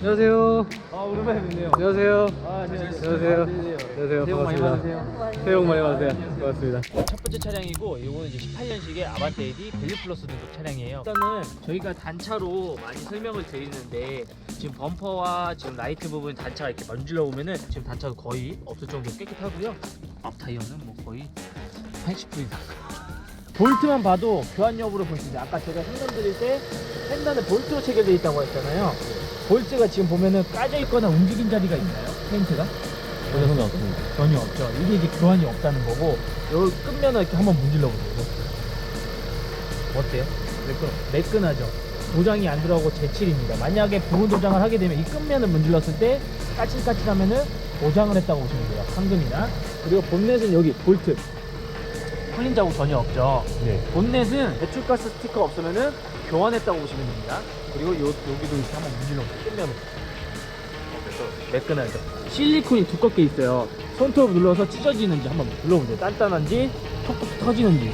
안녕하세요. 아 오랜만에 뵙네요. 안녕하세요. 아, 네, 안녕하세요. 안녕하세요. 안녕하세요. 새해 복 많이. 받으세요. 새해 복 많이 받으세요. 고맙습니다. 첫 번째 차량이고 이거는 이제 18년식의 아반떼 AD 밸류 플러스 등급 차량이에요. 일단은 저희가 단차로 많이 설명을 드리는데 지금 범퍼와 지금 라이트 부분 단차가 이렇게 먼질러 오면은 지금 단차도 거의 없을 정도로 깨끗하고요. 앞 타이어는 뭐 거의 80% 이상. 볼트만 봐도 교환 여부를 볼 수 있어요. 아까 제가 설명드릴 때 펜단은 볼트로 체결되어 있다고 했잖아요. 볼트가 지금 보면은 까져 있거나 움직인 자리가 있나요? 페인트가? 전혀 없습니다. 전혀 없죠. 이게 이제 교환이 없다는 거고 여기 끝면을 이렇게 한번 문질러 보세요. 어때요? 매끈 매끈하죠. 도장이 안 들어가고 제칠입니다. 만약에 부분 도장을 하게 되면 이 끝면을 문질렀을 때 까칠까칠하면은 도장을 했다고 보시면 돼요. 황금이나 그리고 본넷은 여기 볼트 풀린 자국 전혀 없죠. 네. 본넷은 배출가스 스티커 없으면은 교환했다고 보시면 됩니다. 그리고 요, 여기도 이렇게 한번 문질러. 끝면을. 매끈하죠. 실리콘이 두껍게 있어요. 손톱 눌러서 찢어지는지 한번 눌러보세요. 단단한지 톡톡 터지는지.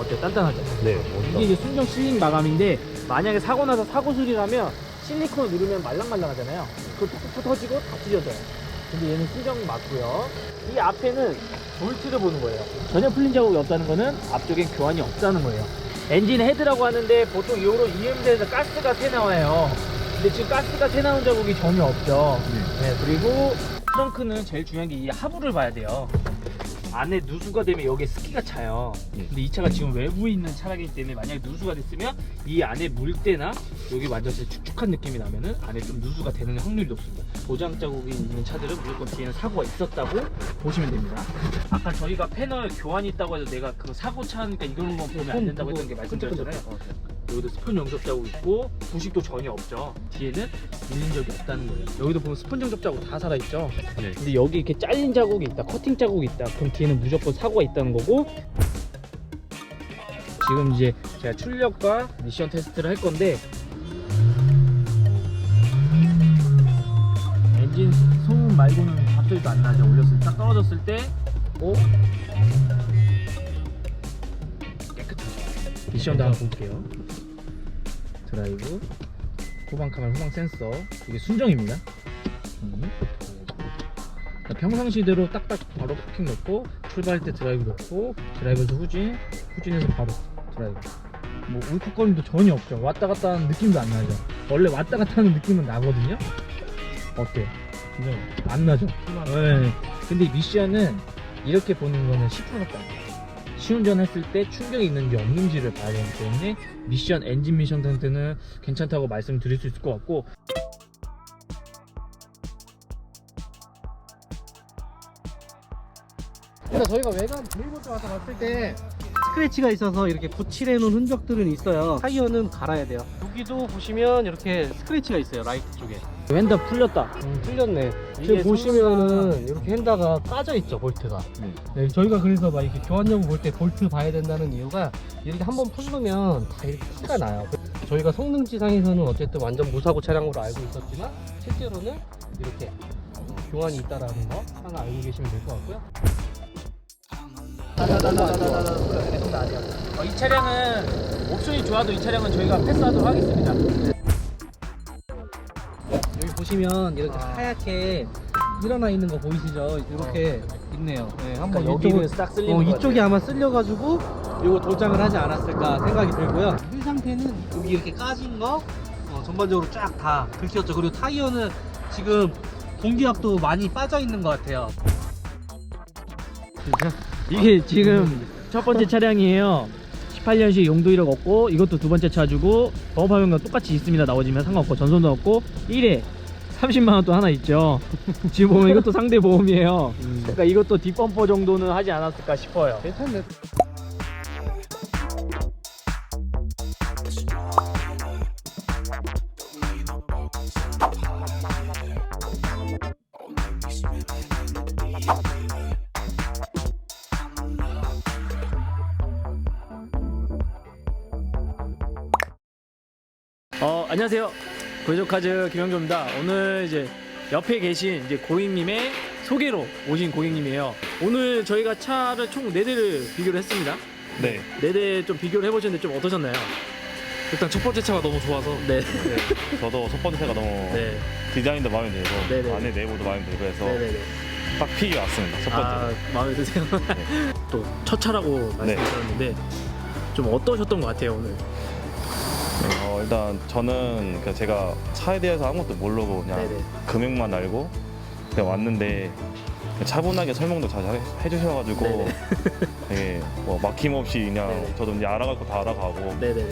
어때요? 단단하죠? 네. 이게 이제 순정 실링 마감인데 만약에 사고 나서 사고 수리라면 실리콘을 누르면 말랑말랑하잖아요. 그거 톡톡 터지고 다 찢어져요. 근데 얘는 순정 맞고요. 이 앞에는 볼트를 보는 거예요. 전혀 풀린 자국이 없다는 거는 앞쪽엔 교환이 없다는 거예요. 엔진 헤드라고 하는데 보통 요로 EMD에서 가스가 새 나와요. 근데 지금 가스가 새 나온 자국이 전혀 없죠. 네, 그리고 트렁크는 제일 중요한 게 이 하부를 봐야 돼요. 안에 누수가 되면 여기에 습기가 차요. 네. 근데 이 차가 지금 외부에 있는 차량이기 때문에 만약에 누수가 됐으면 이 안에 물때나 여기 때 축축한 느낌이 나면은 안에 좀 누수가 되는 확률이 높습니다. 도장 자국이 있는 차들은 무조건 뒤에는 사고가 있었다고 보시면 됩니다. 아까 저희가 패널 교환이 있다고 해서 내가 그 사고 차니까 이런 거 보면 안 된다고 했던 게 말씀드렸잖아요. 여기도 스폰 영접 자국 있고 부식도 전혀 없죠. 뒤에는 밀린 적이 없다는 거예요. 여기도 보면 스폰 영접 자국 다 살아 있죠. 네. 근데 여기 이렇게 잘린 자국이 있다, 커팅 자국이 있다. 그럼 뒤에는 무조건 사고가 있다는 거고. 지금 이제 제가 출력과 미션 테스트를 할 건데 엔진 소음 말고는 밥소리도 안 나죠. 올렸을 때 딱 떨어졌을 때 오. 미션도 한번 볼게요. 드라이브, 후방 카메라, 후방 센서, 이게 순정입니다. 음. 자, 평상시대로 딱딱 바로 파킹 넣고 출발할 때 드라이브 넣고 드라이브에서 후진, 후진해서 바로 드라이브. 뭐 울컥거림도 전혀 없죠. 왔다 갔다 하는 느낌도 안 나죠. 원래 왔다 갔다 하는 느낌은 나거든요. 어때요? 안 나죠? 네. 근데 이 미션은 이렇게 보는 거는 10%밖에 안 돼요. 시운전 했을 때 충격이 있는지 없는지를 봐야 되기 때문에 미션, 엔진 미션 등등은 괜찮다고 말씀드릴 수 있을 것 같고. 그러니까 저희가 외관 밀고쪽 와서 봤을 때 스크래치가 있어서 이렇게 붙일해 놓은 흔적들은 있어요. 타이어는 갈아야 돼요. 여기도 보시면 이렇게 스크래치가 있어요. 라이트 쪽에. 왠다 풀렸다 음. 이게 지금 보시면은 이렇게 핸다가 까져 있죠 볼트가. 네, 저희가 그래서 막 이렇게 교환 여부 볼때 볼트 봐야 된다는 이유가 이렇게 한번 풀르면 다 이렇게 티가 나요. 저희가 성능지상에서는 어쨌든 완전 무사고 차량으로 알고 있었지만 실제로는 이렇게 어, 교환이 있다라는 거 하나 알고 계시면 될 것 같고요. 어, 이 차량은 옵션이 좋아도 이 차량은 저희가 패스하도록 하겠습니다 여기 보시면 이렇게 아. 하얗게 일어나 있는 거 보이시죠? 이렇게 있네요. 네, 한번 그러니까 여기는 딱 쓸리는 어, 것 이쪽이. 아마 쓸려가지고 이거 도장을 하지 않았을까 생각이 들고요. 휠 상태는 여기 이렇게 까진 거 어, 전반적으로 쫙 다 긁혔죠. 그리고 타이어는 지금 공기압도 많이 빠져 있는 것 같아요. 이게 지금 첫 번째 차량이에요. 18년식 용도 1억 없고 이것도 두 번째 차주고 범업화면과 똑같이 있습니다. 나머지면 상관없고 전선도 없고 1회 30만원 또 하나 있죠. 지금 보면 이것도 상대 보험이에요. 그러니까 이것도 뒷범퍼 정도는 하지 않았을까 싶어요. 괜찮네. 어 안녕하세요 고해적카즈 김영조입니다 오늘 이제 옆에 계신 이제 고객님의 소개로 오신 고객님이에요 오늘 저희가 차를 총 4대를 비교를 했습니다 네. 4대 좀 비교를 해보셨는데 좀 어떠셨나요? 일단 첫 번째 차가 너무 좋아서 네. 저도 첫 번째가 너무 네. 디자인도 마음에 들고 네네. 안에 내부도 마음에 들고 해서 네네네. 딱 픽이 왔습니다. 첫 번째. 아, 마음에 드세요? 또 첫 차라고 네. 말씀드렸는데 좀 어떠셨던 것 같아요 오늘? 어, 일단 저는 그냥 제가 차에 대해서 아무것도 모르고 그냥 네네. 금액만 알고 그냥 왔는데 그냥 차분하게 설명도 잘 해- 해주셔가지고 네네. 되게 뭐 막힘없이 그냥 네네. 저도 이제 알아갈 거 다 알아가고 네네네.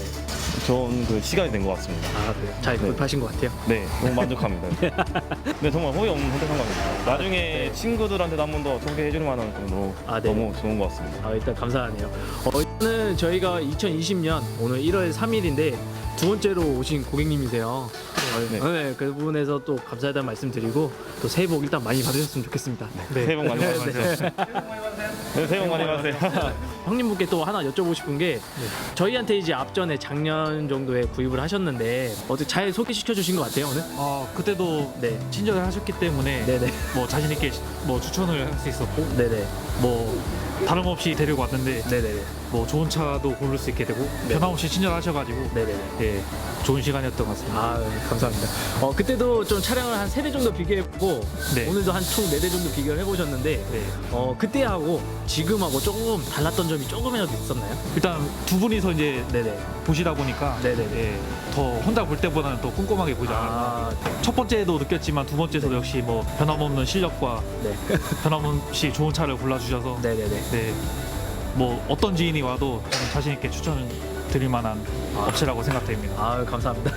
좋은 그 시간이 된 것 같습니다. 아 그래요? 잘 네. 구입하신 것 같아요. 네, 너무 만족합니다. 근데 정말 후회 없는 선택한 것 같아요. 나중에 친구들한테도 한 번 더 소개해줄 만한 정도로 아, 네. 너무 좋은 것 같습니다. 아 일단 감사하네요. 어, 일단은 저희가 2020년 오늘 1월 3일인데 두 번째로 오신 고객님이세요. 네. 네. 그 부분에서 또 감사하다는 말씀드리고 또 새해 복 일단 많이 받으셨으면 좋겠습니다. 새해 복 많이 받으세요. 네, 새해 복 많이 받으세요. 형님분께 또 하나 여쭤보고 싶은 게 저희한테 이제 앞전에 작년 정도에 구입을 하셨는데 어떻게 잘 소개시켜 주신 것 같아요 오늘? 아 그때도 네. 친절을 하셨기 때문에 네네. 뭐 자신 있게 뭐 추천을 할 수 있었고 네네. 뭐 다름없이 데리고 왔는데 네네네. 뭐 좋은 차도 고를 수 있게 되고 네. 변함없이 친절하셔가지고 네네네. 예 좋은 시간이었던 것 같습니다. 아 감사합니다. 어 그때도 좀 차량을 한 세 대 정도 비교해보고 네. 오늘도 한 총 네 대 정도 비교를 해보셨는데 네. 어 그때하고 지금하고 조금 달랐던 점이 조금이라도 있었나요? 일단 두 분이서 이제 네네. 보시다 보니까 네네네. 예, 더 혼자 볼 때보다는 더 꼼꼼하게 보지 않았나. 아 첫 번째도 느꼈지만 두 번째도 역시 뭐 변함없는 실력과 네. 변함없이 좋은 차를 골라주셔서 네네네. 네, 뭐 어떤 지인이 와도 저는 자신 있게 추천을 드릴 만한 아. 업체라고 생각됩니다. 아 감사합니다.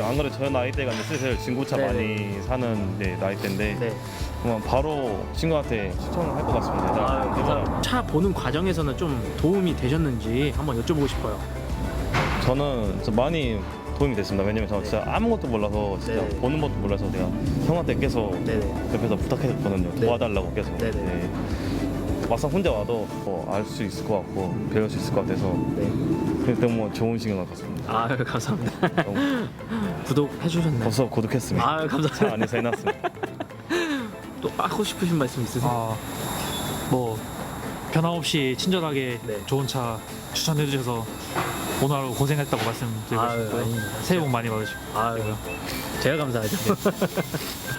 안 그래도 저 나이대가 이제 슬슬 중고차 네네. 많이 사는 이제 나이대인데 네. 그러면 바로 친구한테 추천을 할 것 같습니다. 아. 차 보는 과정에서는 좀 도움이 되셨는지 한번 여쭤보고 싶어요. 저는 좀 많이 도움이 됐습니다. 왜냐면 저는 진짜 아무것도 몰라서 진짜 네. 보는 것도 몰라서 제가 형한테 계속 네네. 옆에서 부탁했거든요. 네. 도와달라고 계속. 네네. 네. 막상 혼자 와도 뭐알수 있을 것 같고 배울 수 있을 것 같아서 네. 그때 너무 좋은 시간 같습니다. 아 감사합니다. 너무 구독해 주셨나요? 벌써 고독했습니다. 아 차 감사합니다. 안에서 해놨습니다. 또 하고 싶으신 말씀 있으세요? 아, 뭐 변함없이 친절하게 네. 좋은 차 추천해 주셔서 오늘 하루 고생했다고 말씀드리고 아유, 싶고요. 아닙니다. 새해 복 많이 받으시고. 아유, 제가 감사하죠.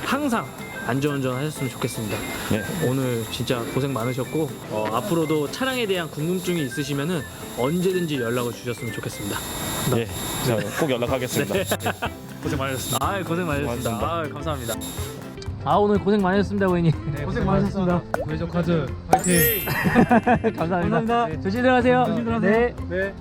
항상 안전운전 하셨으면 좋겠습니다. 네. 오늘 진짜 고생 많으셨고 어, 앞으로도 차량에 대한 궁금증이 있으시면은 언제든지 연락을 주셨으면 좋겠습니다. 예, 제가 꼭 연락하겠습니다. 고생 많으셨습니다. 아 고생 많으셨습니다. 고맙습니다. 아 감사합니다. 아 오늘 고생 많으셨습니다, 고객님. 고생 많으셨습니다. 웨이저 카즈 화이팅! 감사합니다. 조심히 들어가세요. 조심히 들어가세요. 네. 네.